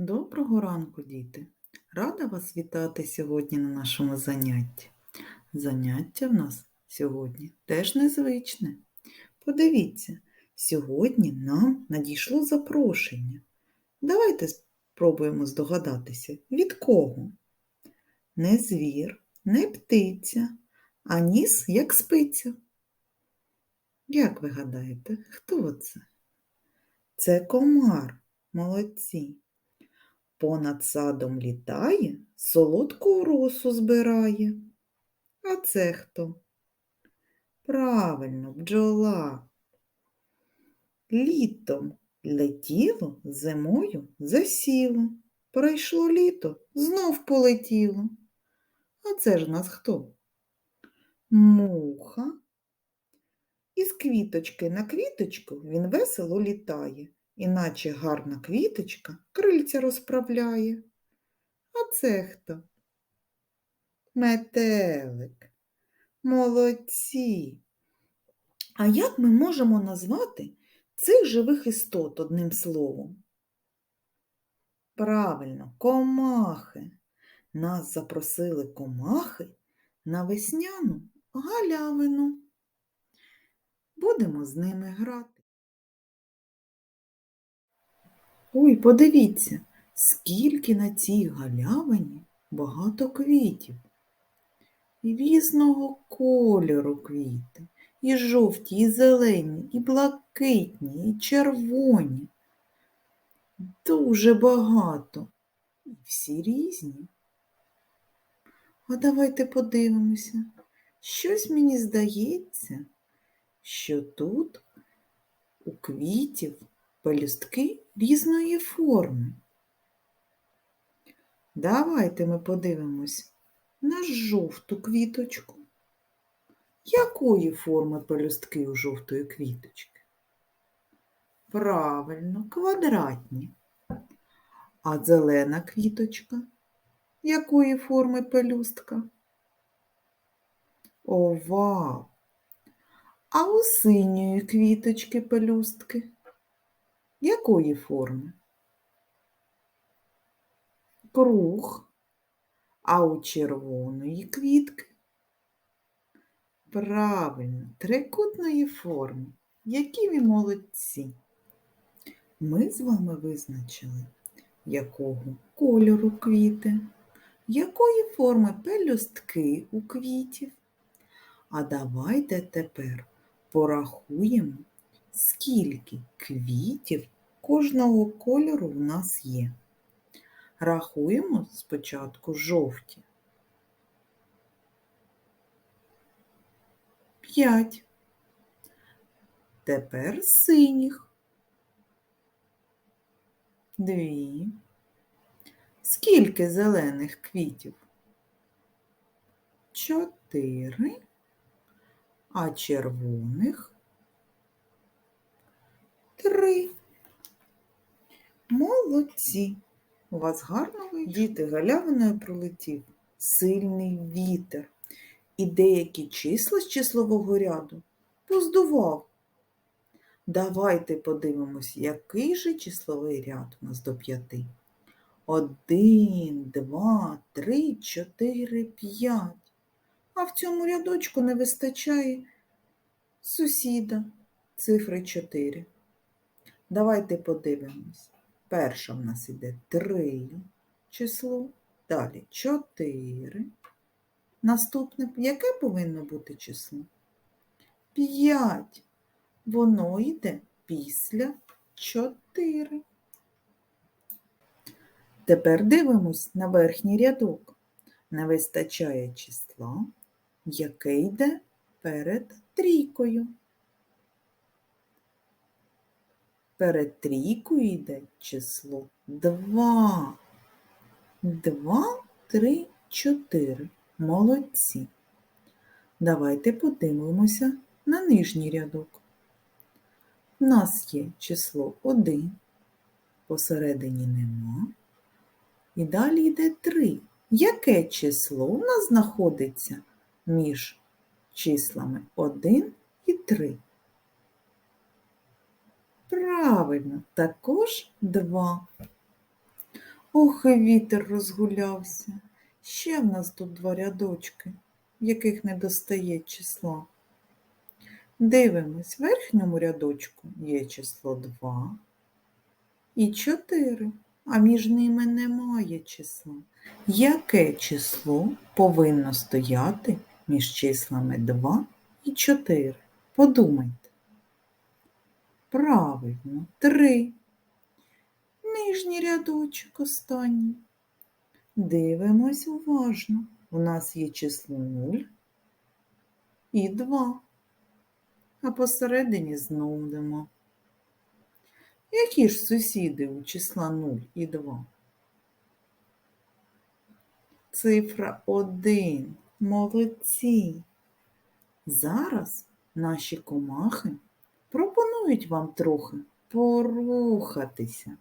Доброго ранку, діти! Рада вас вітати сьогодні на нашому занятті. Заняття в нас сьогодні теж незвичне. Подивіться, сьогодні нам надійшло запрошення. Давайте спробуємо здогадатися, від кого? Не звір, не птиця, а ніс як спиця. Як ви гадаєте, хто це? Це комар, молодці. Понад садом літає, солодку росу збирає. А це хто? Правильно, бджола. Літом летіло, зимою засіло. Пройшло літо, знов полетіло. А це ж нас хто? Муха. Із квіточки на квіточку він весело літає, іначе гарна квіточка крильця розправляє. А це хто? Метелик. Молодці. А як ми можемо назвати цих живих істот одним словом? Правильно, комахи. Нас запросили комахи на весняну галявину. Будемо з ними грати. Ой, подивіться, скільки на цій галявині багато квітів. Різного кольору квіти, і жовті, і зелені, і блакитні, і червоні. Дуже багато. І всі різні. А давайте подивимося. Щось мені здається, що тут у квітів пелюстки різної форми. Давайте ми подивимось на жовту квіточку. Якої форми пелюстки у жовтої квіточки? Правильно, квадратні. А зелена квіточка? Якої форми пелюстка? Овал. А у синьої квіточки пелюстки? Якої форми? Круг. А у червоної квітки? Правильно, трикутної форми. Які ви молодці. Ми з вами визначили, якого кольору квіти, якої форми пелюстки у квітів. А давайте тепер порахуємо, скільки квітів кожного кольору в нас є. Рахуємо спочатку жовті. П'ять. Тепер синіх. Дві. Скільки зелених квітів? Чотири. А червоних три. Молодці. У вас гарно вийшло? Діти галявиною пролетів сильний вітер, і деякі числа з числового ряду поздував. Давайте подивимось, який же числовий ряд у нас до п'яти. Один, два, три, чотири, п'ять. А в цьому рядочку не вистачає сусіда цифри 4. Давайте подивимось. Перша в нас іде 3 число, далі 4. Наступне, яке повинно бути число? 5. Воно йде після 4. Тепер дивимось на верхній рядок. Не вистачає числа, яке йде перед трійкою. Перед трійкою йде число 2. 2, 3, 4. Молодці. Давайте подивимося на нижній рядок. У нас є число 1, посередині нема. І далі йде 3. Яке число у нас знаходиться між числами 1 і 3? Правильно, також 2. Ох, і вітер розгулявся. Ще в нас тут два рядочки, в яких не достає числа. Дивимось, в верхньому рядочку є число 2 і 4, а між ними немає числа. Яке число повинно стояти між числами 2 і 4? Подумайте. Правильно, 3. Нижній рядочок останній. Дивимось уважно. У нас є число 0 і 2. А посередині знову нема. Які ж сусіди у числа 0 і 2? Цифра 1. Молодці. Зараз наші комахи пропонують вам трохи порухатися.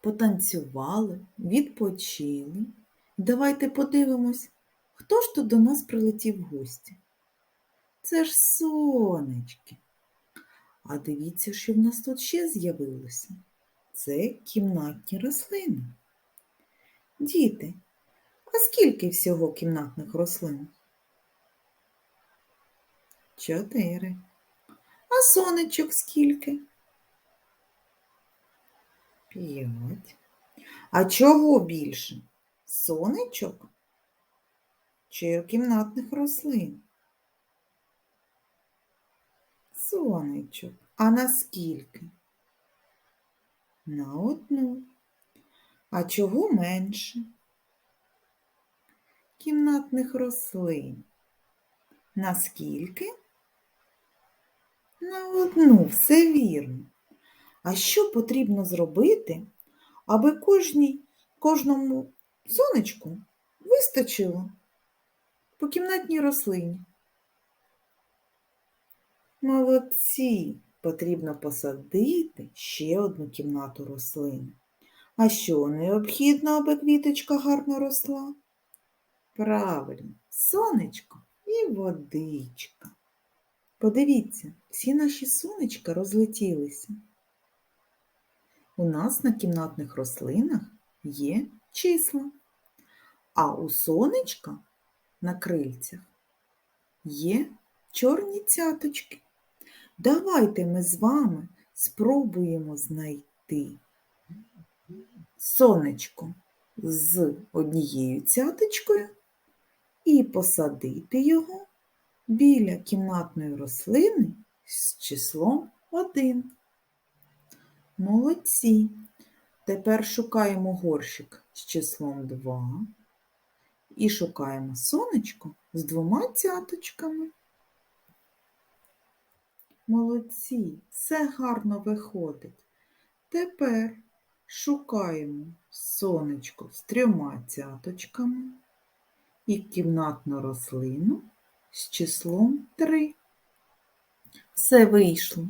Потанцювали, відпочили. Давайте подивимось, хто ж тут до нас прилетів в гості. Це ж сонечки. А дивіться, що в нас тут ще з'явилося. Це кімнатні рослини. Діти, а скільки всього кімнатних рослин? Чотири. А сонечок скільки? П'ять. А чого більше? Сонечок чи кімнатних рослин? Сонечок. А наскільки? На одну. А чого менше? Кімнатних рослин. Наскільки? На одну, все вірно. А що потрібно зробити, аби кожній, кожному сонечку вистачило по кімнатній рослині? Молодці! Потрібно посадити ще одну кімнату рослин. А що необхідно, аби квіточка гарно росла? Правильно, сонечко і водичка. Подивіться, всі наші сонечка розлетілися. У нас на кімнатних рослинах є числа, а у сонечка на крильцях є чорні цяточки. Давайте ми з вами спробуємо знайти сонечко з однією цяточкою і посадити його біля кімнатної рослини з числом 1. Молодці. Тепер шукаємо горщик з числом 2 і шукаємо сонечко з двома цяточками. Молодці, все гарно виходить. Тепер шукаємо сонечко з трьома цяточками і кімнатну рослину з числом 3. Все вийшло.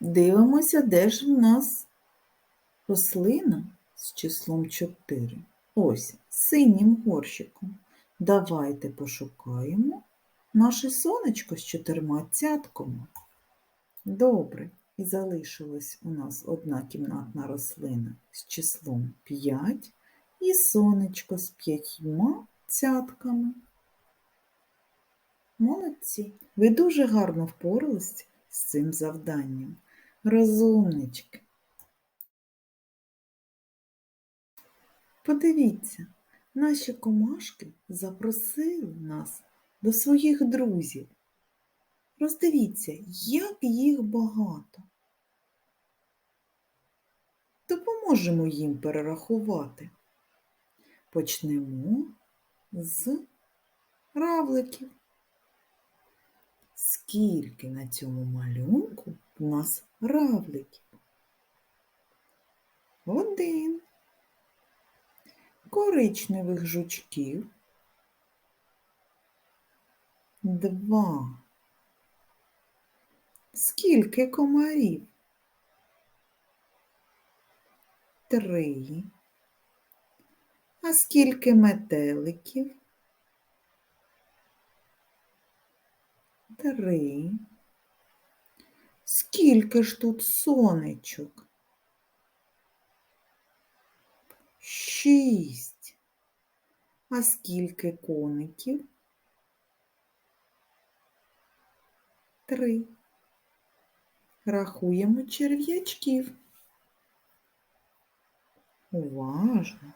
Дивимося, де ж в нас рослина з числом 4. Ось, синім горщиком. Давайте пошукаємо наше сонечко з чотирма цятками. Добре. І залишилась у нас одна кімнатна рослина з числом 5 і сонечко з п'ятьма цятками. Молодці! Ви дуже гарно впорались з цим завданням. Розумнички. Подивіться, наші комашки запросили нас до своїх друзів. Роздивіться, як їх багато. Допоможемо їм перерахувати. Почнемо з равликів. Скільки на цьому малюнку у нас равликів? Один. Коричневих жучків. Два. Скільки комарів? Три. А скільки метеликів? Три. Скільки ж тут сонечок? Шість. А скільки коників? Три. Рахуємо черв'ячків. Уважно.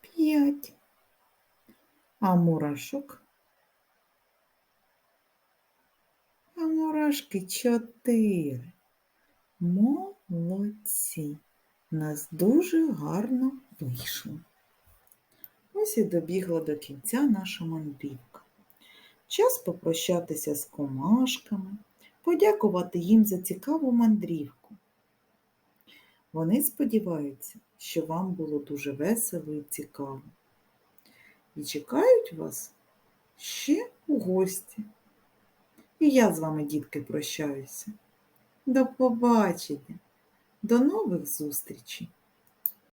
П'ять. А мурашок? Мурашки чотири. Молодці. Нас дуже гарно вийшло. Ось і добігла до кінця наша мандрівка. Час попрощатися з комашками, подякувати їм за цікаву мандрівку. Вони сподіваються, що вам було дуже весело і цікаво. І чекають вас ще у гості. І я з вами, дітки, прощаюся. До побачення, до нових зустрічей!